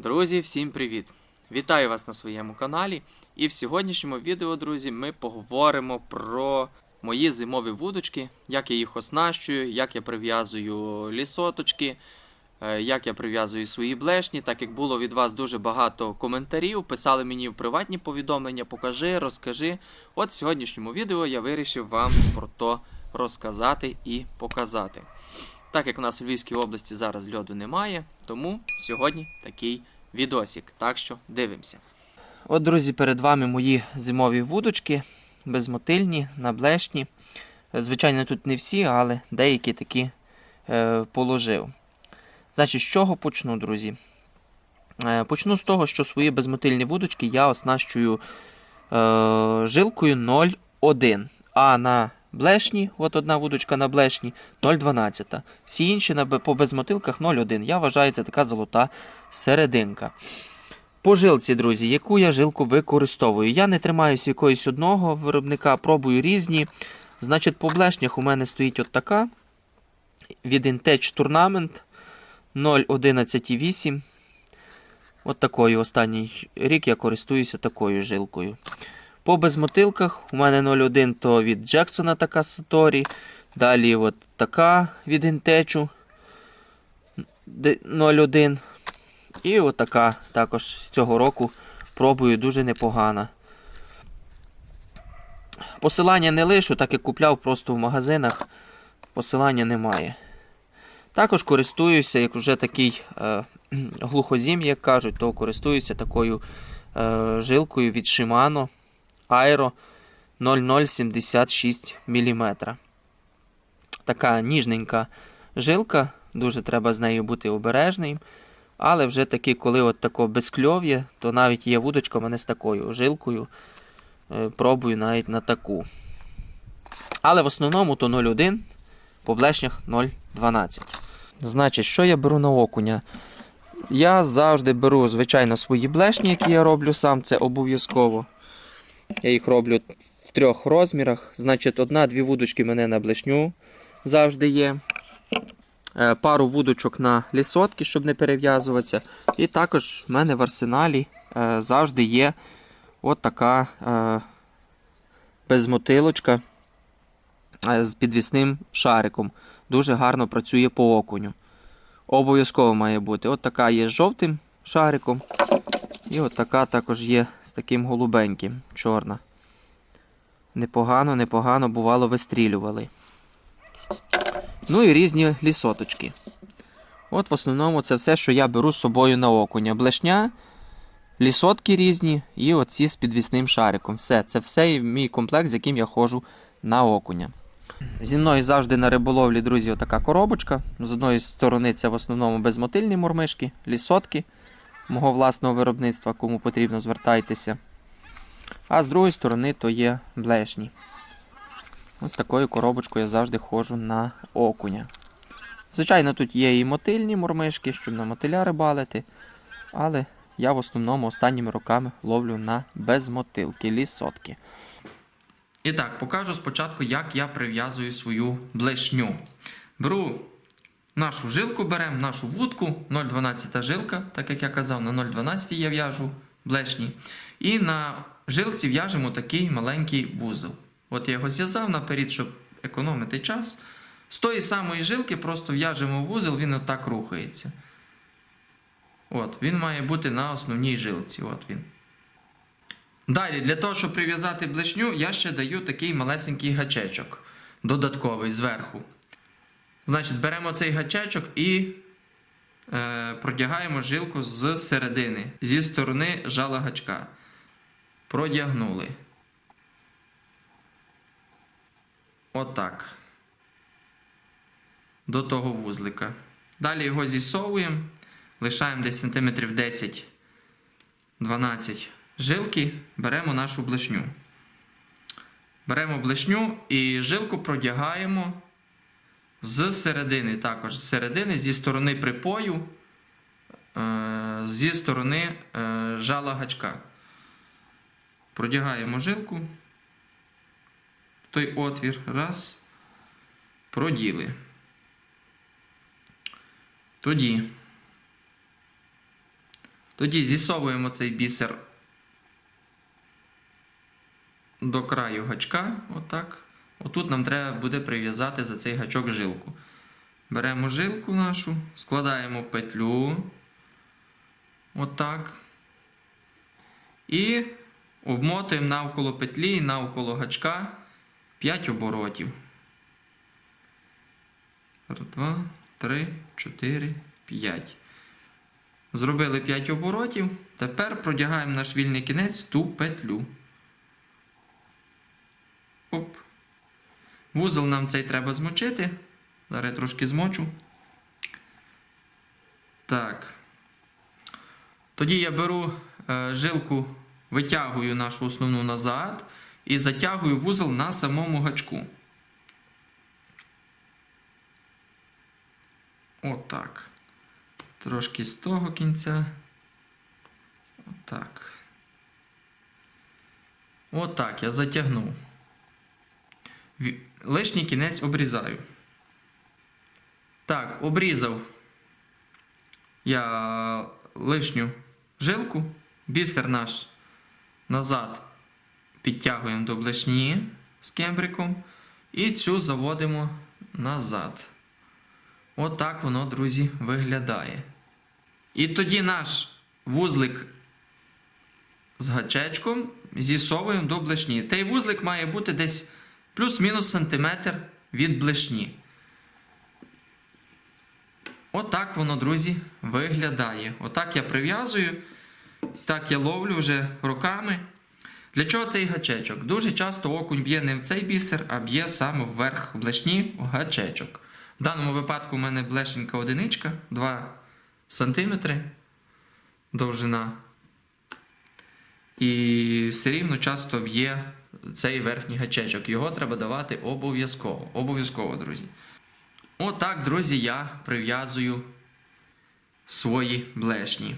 Друзі, всім привіт! Вітаю вас на своєму каналі. І в сьогоднішньому відео, друзі, ми поговоримо про мої зимові вудочки, як я їх оснащую, як я прив'язую лісоточки, е, як я прив'язую свої блешні. Так як було від вас дуже багато коментарів, писали мені в приватні повідомлення, покажи, розкажи. От в сьогоднішньому відео я вирішив вам про то розказати і показати. Так як у нас у Львівській області зараз льоду немає, тому сьогодні такий відосик. Так що дивимося. От, друзі, перед вами мої зимові вудочки, безмотильні, наблешні. Звичайно, тут не всі, але деякі такі е, положив. Значить, з чого почну, друзі? Е, почну з того, що свої безмотильні вудочки я оснащую е, жилкою 0,1. А на блешні, от одна вудочка на блешні 0,12. Всі інші на, по безмотилках 0,1. Я вважаю, це така золота серединка. По жилці, друзі, яку я жилку використовую? Я не тримаюся якогось одного виробника, пробую різні. Значить, по блешнях у мене стоїть от така від Intech Tournament 0,11,8. От такою останній рік я користуюся такою жилкою. По безмотилках у мене 0,1 то від Джексона така Satori. Далі от така від Intech 0,1. І от така також з цього року пробую дуже непогана. Посилання не лишу, так як купляв просто в магазинах. Посилання немає. Також користуюся, як вже такий е, глухозім, як кажуть, то користуюся такою е, жилкою від Shimano Aero 0076 мм. Така ніжненька жилка, дуже треба з нею бути обережним. Але вже таки, коли от тако безкльов'я, то навіть є вудочка в мене з такою жилкою. Е, Пробую навіть на таку. Але в основному то 0,1, по блешнях 0,12. Значить, що я беру на окуня? Я завжди беру, звичайно, свої блешні, які я роблю сам, це обов'язково. Я їх роблю в трьох розмірах. Значить, одна-дві вудочки мене на блешню завжди є. Е, Пару вудочок на лісотки, щоб не перев'язуватися. І також в мене в арсеналі е, завжди є от така е, безмотилочка з підвісним шариком. Дуже гарно працює по окуню. Обов'язково має бути. От така є з жовтим шариком. І от така також є з таким голубеньким, чорна. Непогано, непогано, бувало, вистрілювали. Ну і різні лісоточки. От в основному це все, що я беру з собою на окуня. Блешня, лісотки різні і оці з підвісним шариком. Все, це все мій комплект, з яким я ходжу на окуня. Зі мною завжди на риболовлі, друзі, отака коробочка. З одної сторони це в основному безмотильні мурмишки, лісотки мого власного виробництва, кому потрібно, звертайтеся. А з другої сторони то є блешні. Ось такою коробочкою я завжди ходжу на окуня. Звичайно, тут є і мотильні мурмишки, щоб на мотиля рибалити. Але я в основному останніми роками ловлю на безмотилки, лісотки. І так, покажу спочатку, як я прив'язую свою блешню. Беру нашу жилку, беремо нашу вудку, 0,12 жилка, так як я казав, на 0,12 я в'яжу блешні. І на жилці в'яжемо такий маленький вузол. От я його зв'язав наперед, щоб економити час. З тої самої жилки просто в'яжемо вузол, він отак рухається. От, він має бути на основній жилці. От він. Далі, для того, щоб прив'язати блешню, я ще даю такий малесенький гачечок додатковий зверху. Значить, беремо цей гачечок і е, продягаємо жилку з середини, зі сторони жала гачка. Продягнули. Отак. До того вузлика. Далі його зісовуємо, лишаємо десь сантиметрів 10-12 жилки, беремо нашу блешню. Беремо блешню і жилку продягаємо з середини, також з середини, зі сторони припою, е, зі сторони е, жала гачка. Продягаємо жилку той отвір. Раз. Проділи. Тоді Тоді зісовуємо цей бісер до краю гачка. Отак. Отут нам треба буде прив'язати за цей гачок жилку. Беремо жилку нашу, складаємо петлю. Отак. І обмотуємо навколо петлі і навколо гачка 5 оборотів. Раз, Два, три, чотири, п'ять. Зробили 5 оборотів. Тепер продягаємо наш вільний кінець в ту петлю. Вузол нам цей треба змочити. Зараз я трошки змочу. Так. Тоді я беру е, жилку, витягую нашу основну назад і затягую вузол на самому гачку. Отак. Трошки з того кінця. Отак. Отак я затягнув. Лишній кінець обрізаю. Так, обрізав я лишню жилку, бісер наш назад підтягуємо до блешні з кембриком і цю заводимо назад. Отак воно, друзі, виглядає. І тоді наш вузлик з гачечком зісовуємо до блешні. Той вузлик має бути десь плюс-мінус сантиметр від блешні. Отак воно, друзі, виглядає. Отак я прив'язую, так я ловлю вже руками. Для чого цей гачечок? Дуже часто окунь б'є не в цей бісер, а б'є саме вверх блешні гачечок. В даному випадку у мене блешенька одиничка, 2 см довжина. І все рівно часто б'є цей верхній гачечок. Його треба давати обов'язково. Обов'язково, друзі. Отак, друзі, я прив'язую свої блешні.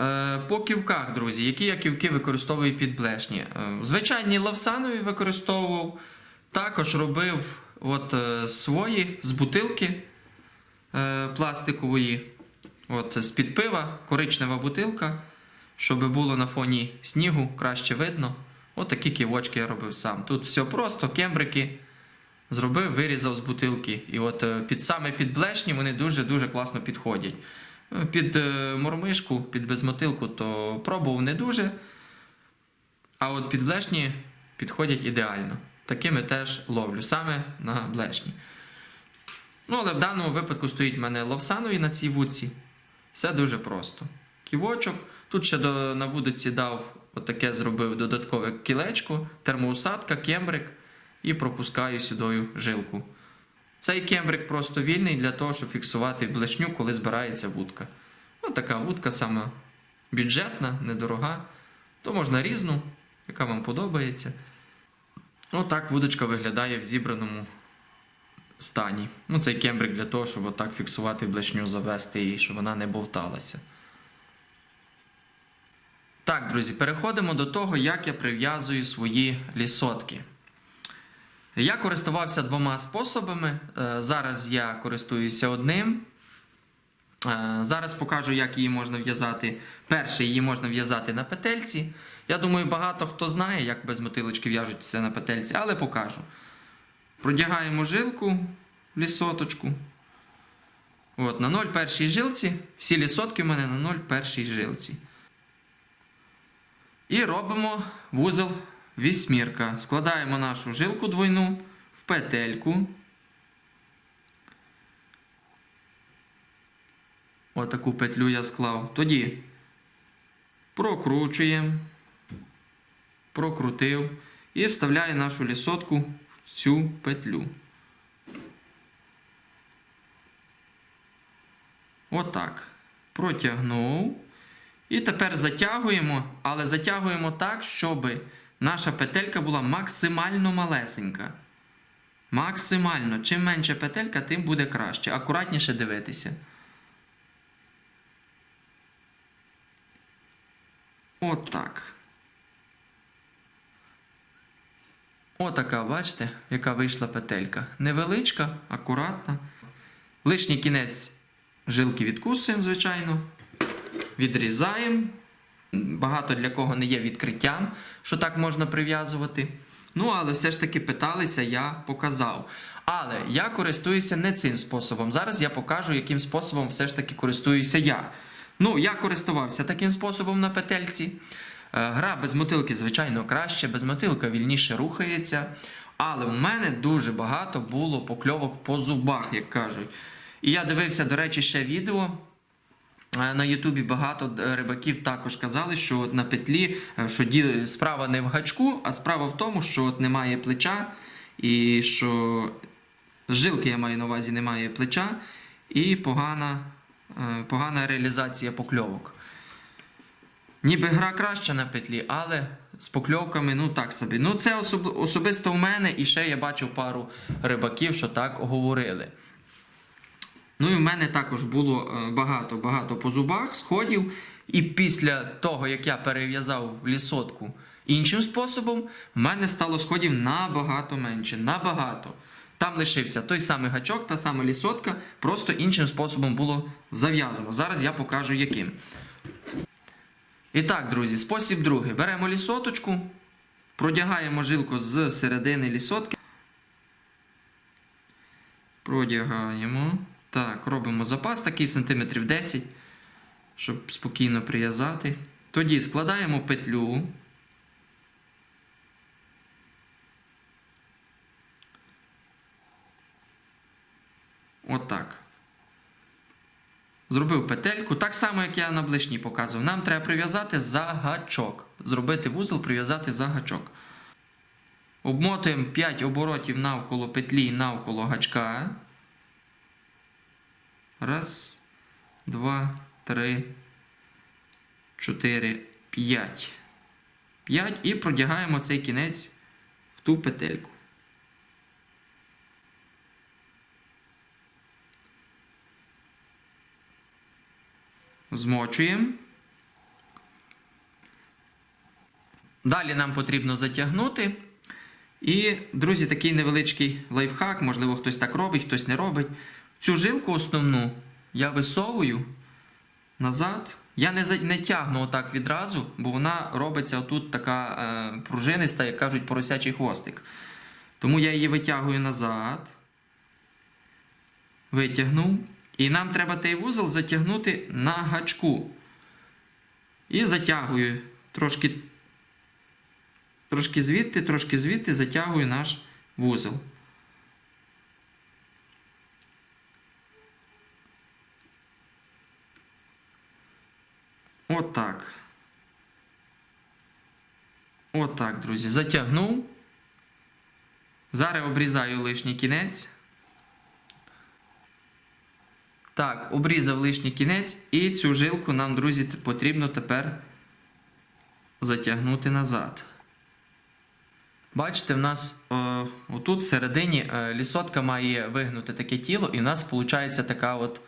Е, по ківках, друзі, які я ківки використовую під блешні. Е, звичайні лавсанові використовував. Також робив от, е, свої з бутилки пластикової. От, з-під пива, коричнева бутилка, щоб було на фоні снігу краще видно. От такі ківочки я робив сам. Тут все просто, кембрики зробив, вирізав з бутилки. І от е, під саме під блешні вони дуже-дуже класно підходять. Е, Під е, мормишку, під безмотилку, то пробував не дуже. А от під блешні підходять ідеально. Такими теж ловлю, саме на блешні. Ну, але в даному випадку стоїть в мене ловсанові на цій вудці. Все дуже просто. Ківочок. Тут ще до, на вудиці дав отаке зробив додаткове кілечко, термоусадка, кембрик і пропускаю сюди жилку. Цей кембрик просто вільний для того, щоб фіксувати блешню, коли збирається вудка. Ось така вудка саме бюджетна, недорога. То можна різну, яка вам подобається. Отак вудочка виглядає в зібраному стані. Ну, цей кембрик для того, щоб отак фіксувати блешню, завести її, щоб вона не бовталася. Так, друзі, переходимо до того, як я прив'язую свої лісотки. Я користувався двома способами. Е, Зараз я користуюся одним. Е, Зараз покажу, як її можна в'язати. Перший її можна в'язати на петельці. Я думаю, багато хто знає, як без мотилочки в'яжуться на петельці, але покажу. Продягаємо жилку лісоточку. От, на 0,1 жилці. Всі лісотки в мене на 0,1 жилці. І робимо вузол вісьмірка. Складаємо нашу жилку двойну в петельку. Отаку петлю я склав. Тоді прокручуємо, прокрутив і вставляю нашу лісотку в цю петлю. Отак. Протягнув. І тепер затягуємо, але затягуємо так, щоб наша петелька була максимально малесенька. Максимально. Чим менше петелька, тим буде краще. Акуратніше дивитися. Отак. Отака, бачите, яка вийшла петелька. Невеличка, акуратна. Лишній кінець жилки відкусуємо, звичайно. Відрізаємо. Багато для кого не є відкриттям, що так можна прив'язувати. Ну, але все ж таки питалися, я показав. Але я користуюся не цим способом. Зараз я покажу, яким способом все ж таки користуюся я. Ну, я користувався таким способом на петельці. Е, Гра без мотилки, звичайно, краще, без мотилка вільніше рухається. Але в мене дуже багато було покльовок по зубах, як кажуть. І я дивився, до речі, ще відео. Е, На Ютубі багато е, рибаків також казали, що от на петлі е, що ді- справа не в гачку, а справа в тому, що от немає плеча, і що жилки я маю на увазі, немає плеча, і погана, погана реалізація покльовок. Ніби гра краща на петлі, але з покльовками, ну так собі. Ну, це особ- особисто в мене, і ще я бачив пару рибаків, що так говорили. Ну і в мене також було багато-багато по зубах сходів. І після того, як я перев'язав лісотку іншим способом, в мене стало сходів набагато менше. Набагато. Там лишився той самий гачок, та сама лісотка, просто іншим способом було зав'язано. Зараз я покажу яким. І так, друзі, спосіб другий. Беремо лісоточку, продягаємо жилку з середини лісотки. Продягаємо. Так, робимо запас такий сантиметрів 10, щоб спокійно прив'язати. Тоді складаємо петлю. Отак. Зробив петельку, так само, як я на блишні показував. Нам треба прив'язати за гачок. Зробити вузол, прив'язати за гачок. Обмотуємо 5 оборотів навколо петлі навколо гачка. Раз, два, три, чотири, п'ять. П'ять і продягаємо цей кінець в ту петельку. Змочуємо. Далі нам потрібно затягнути. І, друзі, такий невеличкий лайфхак, можливо, хтось так робить, хтось не робить. Цю жилку основну я висовую назад. Я не, не тягну отак відразу, бо вона робиться отут така е, пружиниста, як кажуть, поросячий хвостик. Тому я її витягую назад. Витягнув. І нам треба той вузол затягнути на гачку. І затягую трошки, трошки звідти, трошки звідти затягую наш вузол. Отак. Отак, друзі. Затягнув. Зараз обрізаю лишній кінець. Так, обрізав лишній кінець, і цю жилку нам, друзі, потрібно тепер затягнути назад. Бачите, в нас е, отут всередині е, лісотка має вигнути таке тіло, і в нас виходить така, от,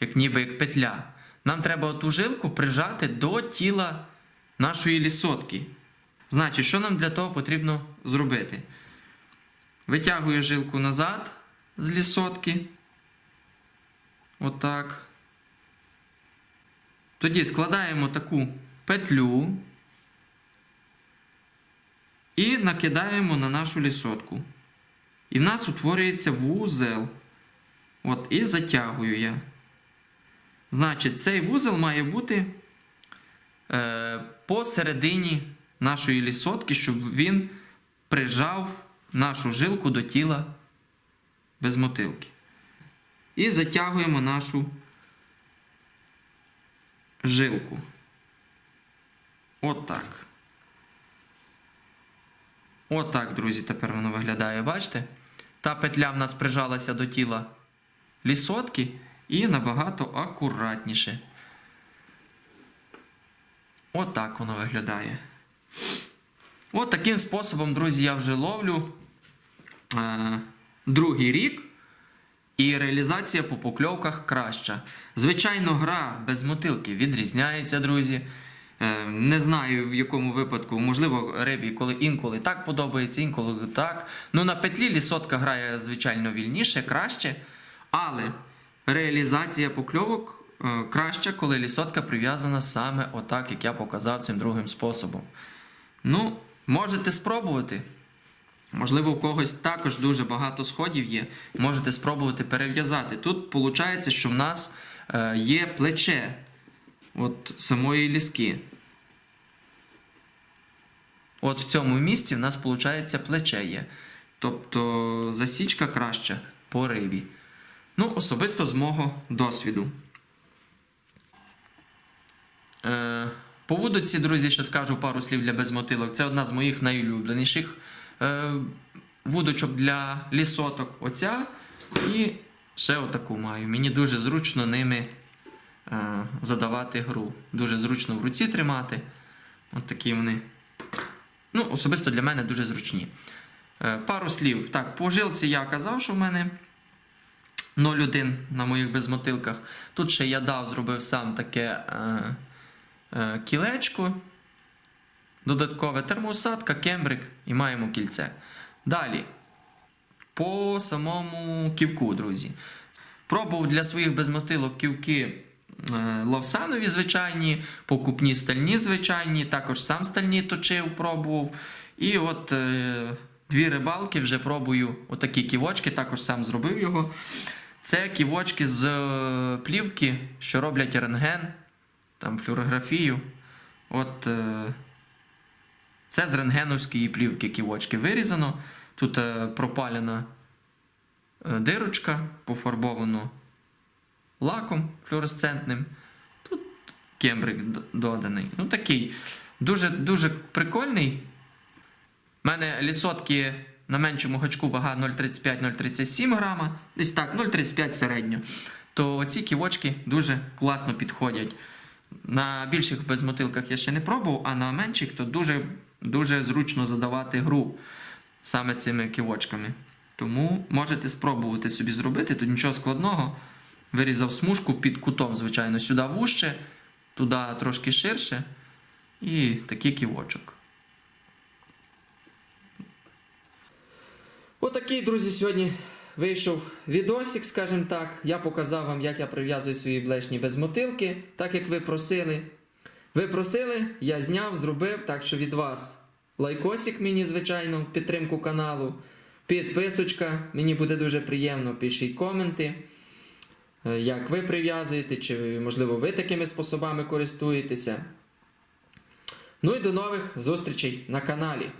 як ніби як петля. Нам треба ту жилку прижати до тіла нашої лісотки. Значить, що нам для того потрібно зробити? Витягую жилку назад з лісотки. Отак. Тоді складаємо таку петлю і накидаємо на нашу лісотку. І в нас утворюється вузел. От, і затягую я. Значить, цей вузел має бути е, посередині нашої лісотки, щоб він прижав нашу жилку до тіла без мотилки. І затягуємо нашу жилку. Отак. Отак, друзі, тепер воно виглядає. Бачите? Та петля в нас прижалася до тіла лісотки і набагато акуратніше. Отак воно виглядає. От таким способом, друзі, я вже ловлю е, другий рік. І реалізація по покльовках краща. Звичайно, гра без мотилки відрізняється, друзі. Е, Не знаю в якому випадку, можливо, рибі коли інколи так подобається, інколи так. Ну на петлі лісотка грає, звичайно, вільніше, краще. Але реалізація покльовок е, краще, коли лісотка прив'язана саме отак, як я показав цим другим способом. Ну, можете спробувати. Можливо, у когось також дуже багато сходів є. Можете спробувати перев'язати. Тут виходить, що в нас е, є плече от самої ліски. От в цьому місці в нас виходить плече є. Тобто засічка краща по рибі. Ну, особисто з мого досвіду. Е, по вудоці, друзі, ще скажу пару слів для безмотилок. Це одна з моїх найулюбленіших е, вудочок для лісоток. Оця. І ще отаку маю. Мені дуже зручно ними е, задавати гру. Дуже зручно в руці тримати. От такі вони. Ну, особисто для мене дуже зручні. Е, пару слів. Так, по жилці я казав, що в мене 0,1 на моїх безмотилках. Тут ще я дав, зробив сам таке е, е, кілечко. Додаткове термоусадка, кембрик і маємо кільце. Далі. По самому ківку, друзі. Пробував для своїх безмотилок ківки е, лавсанові звичайні, покупні стальні звичайні, також сам стальні точив, пробував. І от е, дві рибалки вже пробую отакі ківочки, також сам зробив його. Це ківочки з е, плівки, що роблять рентген, там флюорографію. От е, це з рентгеновської плівки ківочки вирізано. Тут е, пропалена дирочка, пофарбовано лаком флуоресцентним. Тут кембрик доданий. Ну такий дуже, дуже прикольний. У мене лісотки на меншому гачку вага 0,35-0,37 грама, десь так, 0,35 середньо. То оці ківочки дуже класно підходять. На більших безмотилках я ще не пробував, а на менших то дуже, дуже зручно задавати гру саме цими ківочками. Тому можете спробувати собі зробити, тут нічого складного. Вирізав смужку під кутом, звичайно, сюди вужче, туди трошки ширше. І такий ківочок. Отакий, друзі, сьогодні вийшов відосик, скажімо так. Я показав вам, як я прив'язую свої блешні без мотилки, так як ви просили. Ви просили, я зняв, зробив, так що від вас лайкосик мені, звичайно, підтримку каналу. Підписочка, мені буде дуже приємно, пишіть коменти. е, Як ви прив'язуєте, чи можливо ви такими способами користуєтеся. Ну і до нових зустрічей на каналі.